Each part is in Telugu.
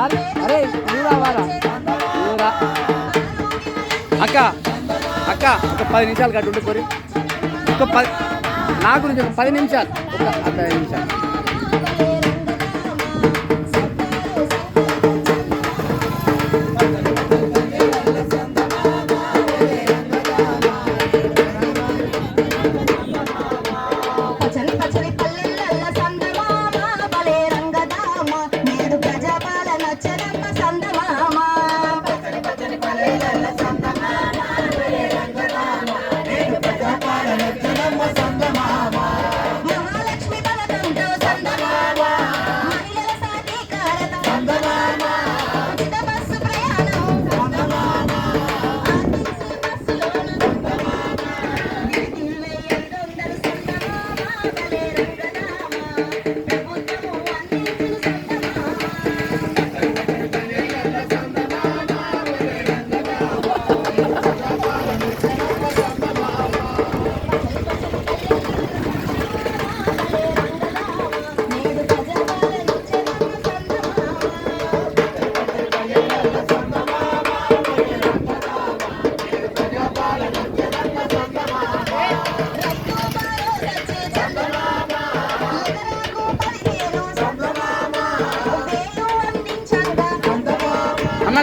అరే అక్క అక్క ఒక పది నిమిషాలు కట్టు కోరి ఒక పది నా గురించి ఒక పది నిమిషాలు. ఒక పది నిమిషాలు.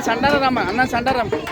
சண்டரராமன் அண்ணா சண்டரராமன்